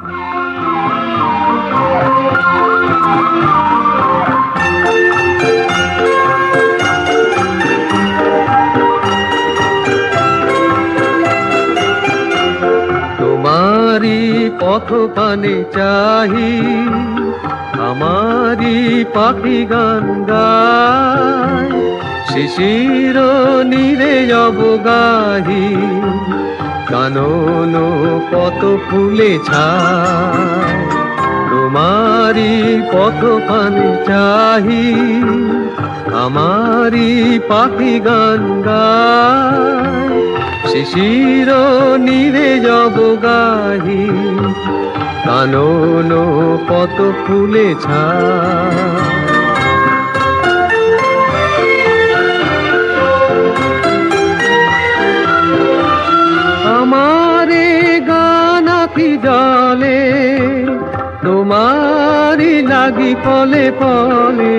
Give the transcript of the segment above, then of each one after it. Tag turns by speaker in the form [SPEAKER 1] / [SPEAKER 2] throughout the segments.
[SPEAKER 1] তোমারি পথ পানে চাহি আমারি পাখি গান গায়। শিশির নীরে অবগাহি কানন কত ফুলে ছায় তোমারি পথ পানে চাহি আমারি পাখি গান গায় শিশির নীরে জব গাহি, কানন কত ফুলে ছায় গানাকি জলে তোমারি লাগি পলে পলে।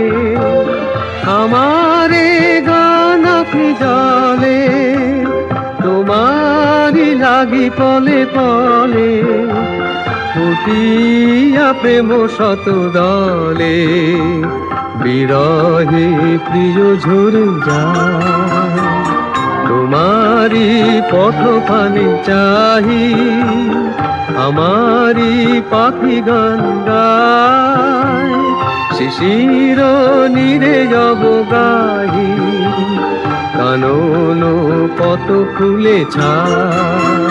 [SPEAKER 1] আমারে গান গানাকি জলে তোমারি লাগি পলে পলে। ফুটিয়া প্রেম শত দলে, বিরহে প্রিয় ঝরে যায়। তোমারি পথ পানি চাহি, আমারি পাখি গান গায়, শিশির নিরে যাব গাহি, কানন পথ খুলে ছায়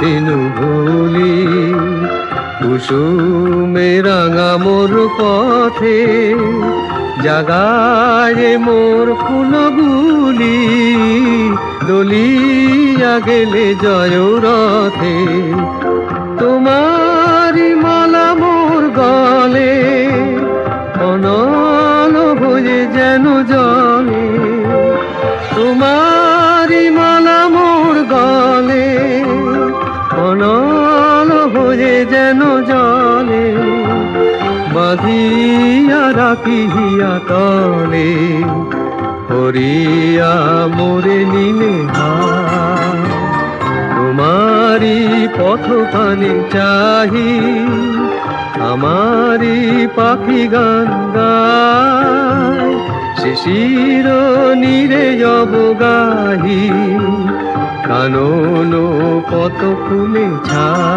[SPEAKER 1] গিয়েছেন ভুলি, কুসুমে রাঙা মোর পথে, জাগায় মোর ফুলগুলি, দলিয়া গেলে জয় রথে। তোমারি মালা মোর গলে, অনল হয়ে যেন জলে তোমারি হয়ে যেন জলে, বাঁধিয়া রাখিয়া তলে হরিয়া মোরে নিলে তোমারি পথ পানে চাহি আমারি পাখি গান গায়। শিশির নীরে জব গাহি কানন কত ফুলে ছায়